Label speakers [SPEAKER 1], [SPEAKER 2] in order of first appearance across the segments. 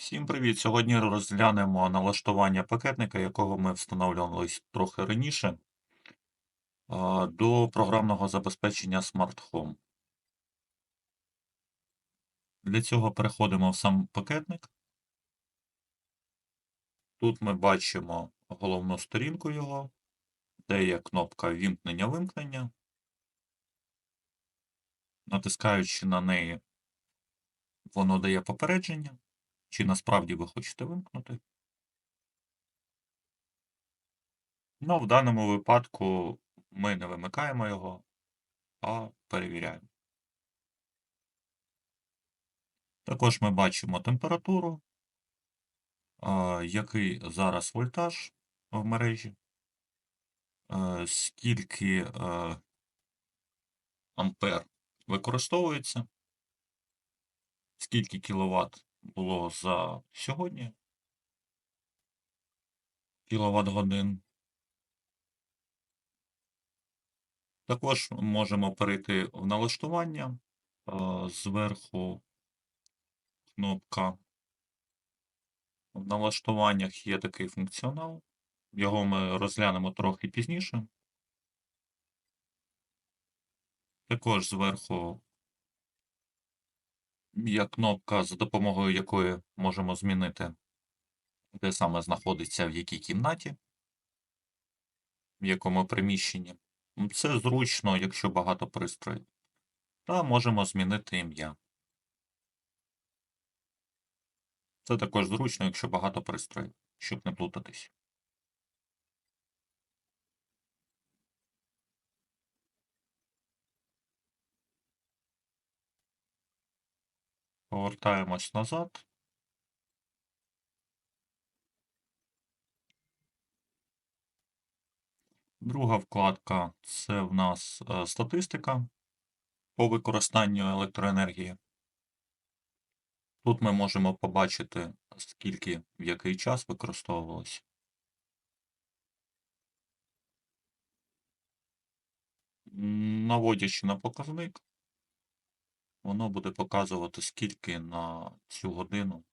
[SPEAKER 1] Всім привіт! Сьогодні розглянемо налаштування пакетника, якого ми встановлювали трохи раніше, до програмного забезпечення Smart Home. Для цього переходимо в сам пакетник. Тут ми бачимо головну сторінку його, де є кнопка вімкнення-вимкнення. Натискаючи на неї, воно дає попередження, чи насправді ви хочете вимкнути. Ну, в даному випадку ми не вимикаємо його, а перевіряємо. Також ми бачимо температуру, який зараз вольтаж в мережі, скільки ампер використовується, скільки кіловат було за сьогодні, кіловат годин. Також можемо перейти в налаштування. Зверху кнопка. В налаштуваннях є такий функціонал. Його ми розглянемо трохи пізніше. Також зверху є кнопка, за допомогою якої можемо змінити, де саме знаходиться в якій кімнаті, в якому приміщенні. Це зручно, якщо багато пристроїв. Та можемо змінити ім'я. Це також зручно, якщо багато пристроїв, щоб не плутатись. Повертаємось назад. Друга вкладка це в нас е, статистика по використанню електроенергії. Тут ми можемо побачити, скільки в який час використовувалось. Наводячи на показник, воно буде показувати, скільки на цю годину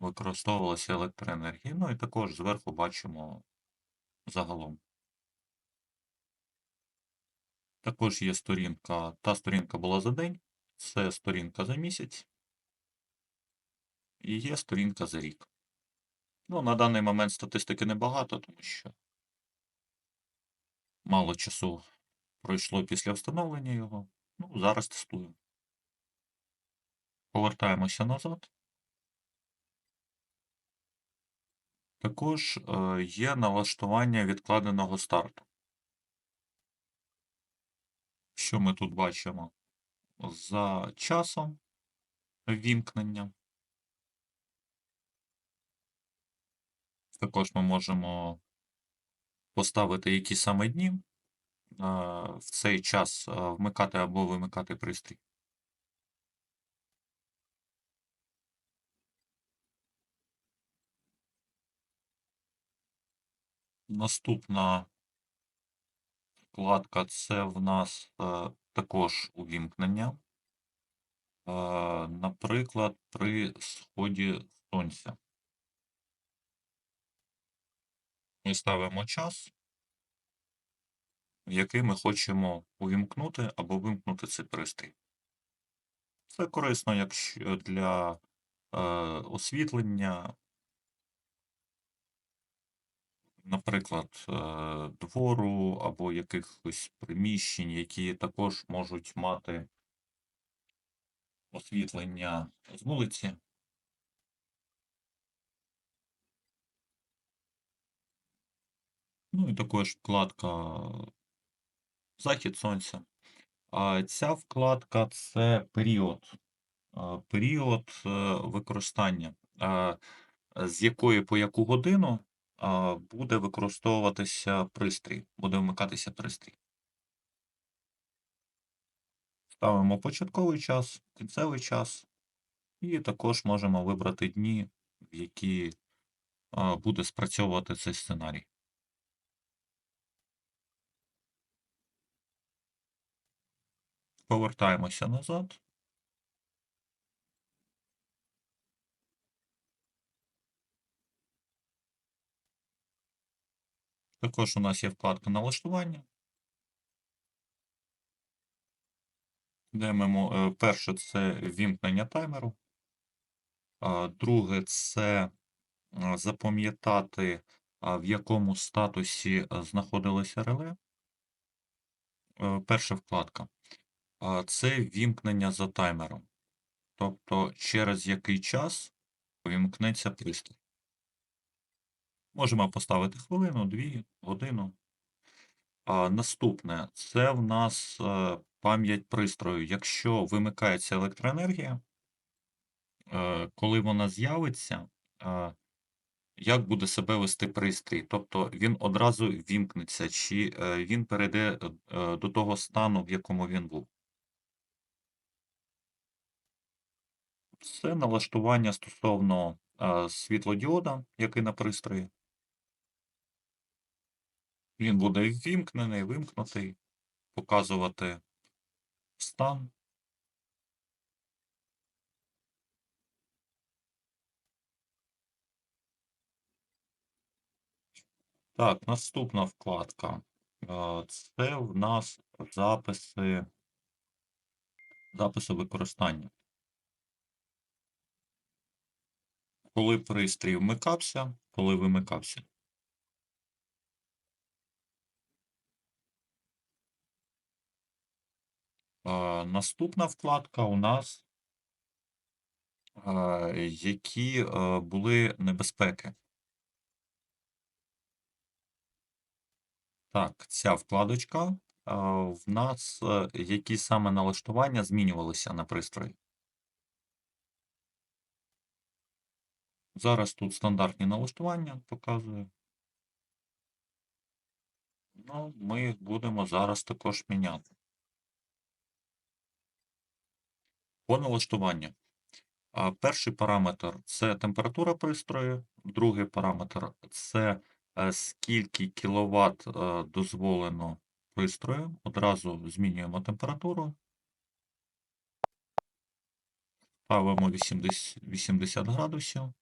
[SPEAKER 1] використовувалося електроенергії. Ну і також зверху бачимо загалом. Також є сторінка. Та сторінка була за день, це сторінка за місяць. І є сторінка за рік. Ну, на даний момент статистики небагато, тому що мало часу пройшло після встановлення його. Ну, зараз тестуємо. Повертаємося назад. Також е, є налаштування відкладеного старту. Що ми тут бачимо? За часом вімкнення. Також ми можемо поставити які саме дні в цей час вмикати або вимикати пристрій. Наступна вкладка це в нас також увімкнення. Наприклад, при сході сонця. Ми ставимо час, який ми хочемо увімкнути або вимкнути цей пристрій. Це корисно якщо для е, освітлення, наприклад, е, двору або якихось приміщень, які також можуть мати освітлення з вулиці. Ну і також вкладка Захід сонця. А ця вкладка це період. Період е, використання, з якої по яку годину буде використовуватися пристрій, буде вмикатися пристрій. Ставимо початковий час, кінцевий час, і також можемо вибрати дні, в які буде спрацьовувати цей сценарій. Повертаємося назад. Також у нас є вкладка налаштування, де ми е, перше це вімкнення таймеру, друге це е, запам'ятати, в якому статусі е, знаходилося реле. Перша вкладка. Це вімкнення за таймером. Тобто, через який час вімкнеться пристрій. Можемо поставити хвилину, дві, годину. А, Наступне це в нас е, пам'ять пристрою. Якщо вимикається електроенергія, е, коли вона з'явиться, е, як буде себе вести пристрій? Тобто він одразу вімкнеться, чи він перейде до того стану, в якому він був. Це налаштування стосовно світлодіода, який на пристрої. Він буде вімкнений, вимкнутий, показувати стан. Так, наступна вкладка. Це в нас записи, записи використання. Коли пристрій вмикався, коли вимикався. Наступна вкладка у нас, які були небезпеки. Так, ця вкладочка, в нас які саме налаштування змінювалися на пристрої. Зараз тут стандартні налаштування показую. Ну, ми їх будемо зараз також міняти. По налаштуванню. Перший параметр це температура пристрою, другий параметр це е, скільки кВт дозволено пристрою. Одразу змінюємо температуру. Ставимо 80, 80 градусів.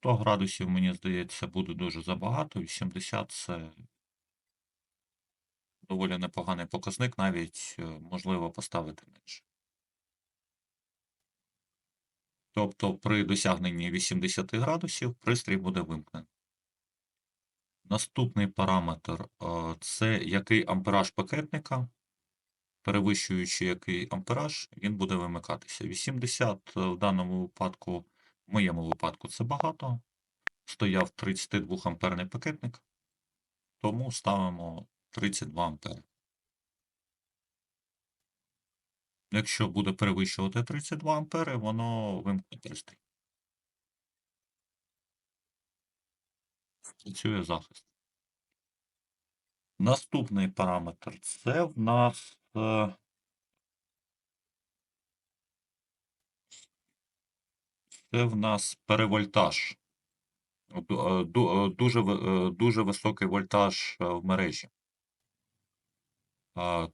[SPEAKER 1] Сто градусів, мені здається, буде дуже забагато. 80 це доволі непоганий показник, навіть е, можливо поставити менше. Тобто при досягненні 80 градусів пристрій буде вимкнений. Наступний параметр е, це який ампераж пакетника. Перевищуючи який ампераж, він буде вимикатися. 80 в даному випадку, в моєму випадку, це багато. Стояв 32 амперний пакетник, тому ставимо 32 ампери. Якщо буде перевищувати 32 ампери, воно вимкне пристрій. Працює захист. Наступний параметр це в нас це в нас перевольтаж. Е, е, Дуже, е, дуже високий вольтаж в мережі.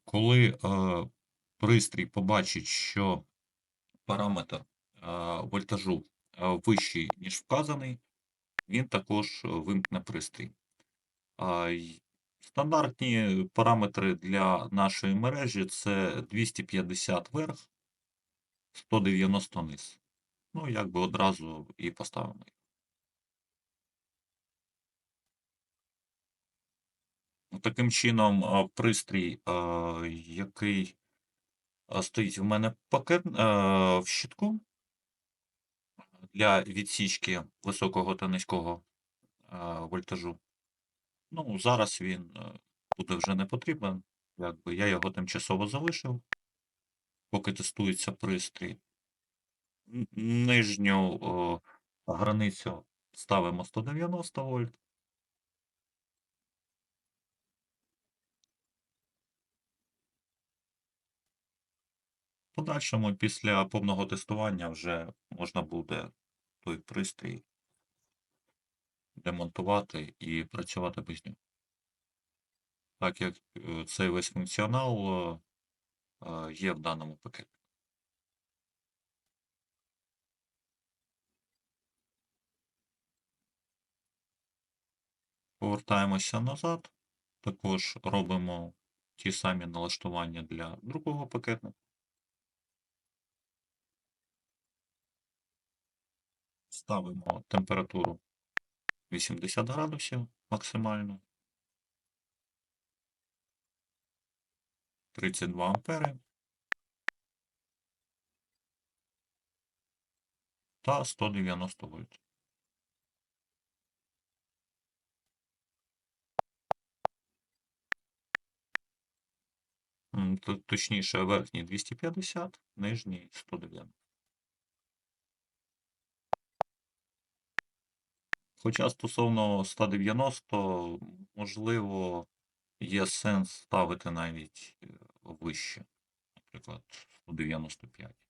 [SPEAKER 1] Коли пристрій побачить, що параметр вольтажу вищий, ніж вказаний, він також вимкне пристрій. Стандартні параметри для нашої мережі це 250 вверх, 190 низ. Ну, якби одразу і поставимо. Ну, Таким чином, пристрій, який стоїть в мене пакет в щитку для відсічки високого та низького вольтажу. Ну, зараз він буде вже не потрібен. Якби я його тимчасово залишив, поки тестується пристрій. Нижню о, границю ставимо 190 вольт. Подальшому, після повного тестування, вже можна буде той пристрій демонтувати і працювати без нього. Так як е, цей весь функціонал е, е, є в даному пакеті. Повертаємося назад. Також робимо ті самі налаштування для другого пакету. Ставимо температуру 80 градусів максимально. 32 ампери. Та 190 вольт. Точніше, верхній 250, нижній 190. Хоча стосовно 190, можливо, є сенс ставити навіть е, вище, наприклад, 195.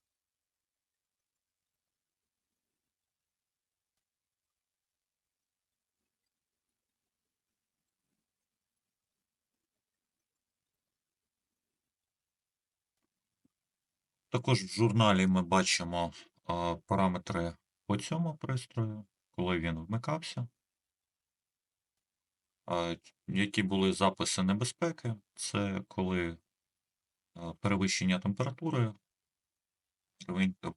[SPEAKER 1] Також в журналі ми бачимо параметри по цьому пристрою, коли він вмикався. Які були записи небезпеки, це коли перевищення температури,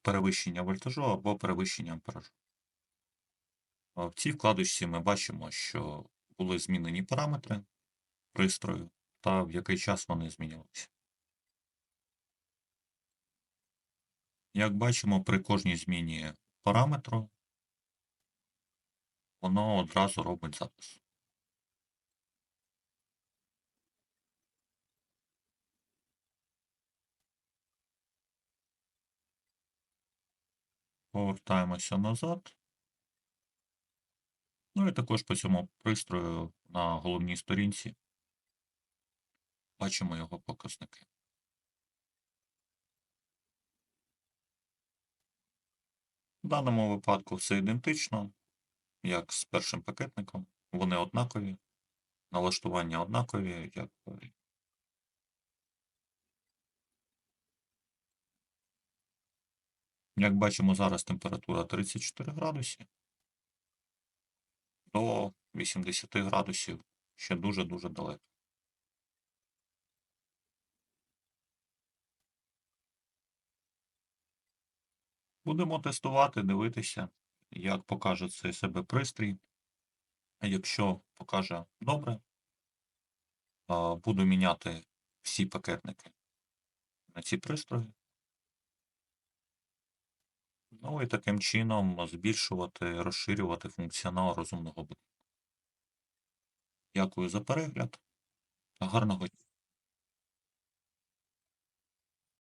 [SPEAKER 1] перевищення вольтажу або перевищення амперажу. В цій вкладочці ми бачимо, що були змінені параметри пристрою та в який час вони змінювалися. Як бачимо, при кожній зміні параметру воно одразу робить запис. Повертаємося назад. Ну і також по цьому пристрою на головній сторінці бачимо його показники. В даному випадку все ідентично, як з першим пакетником. Вони однакові, налаштування однакові, як Як бачимо, зараз температура 34 градуси. До 80 градусів ще дуже-дуже далеко. Будемо тестувати, дивитися, як покаже цей себе пристрій. Якщо покаже добре, буду міняти всі пакетники на ці пристрої. Ну і таким чином збільшувати, розширювати функціонал розумного будинку. Дякую за перегляд. Гарного дня.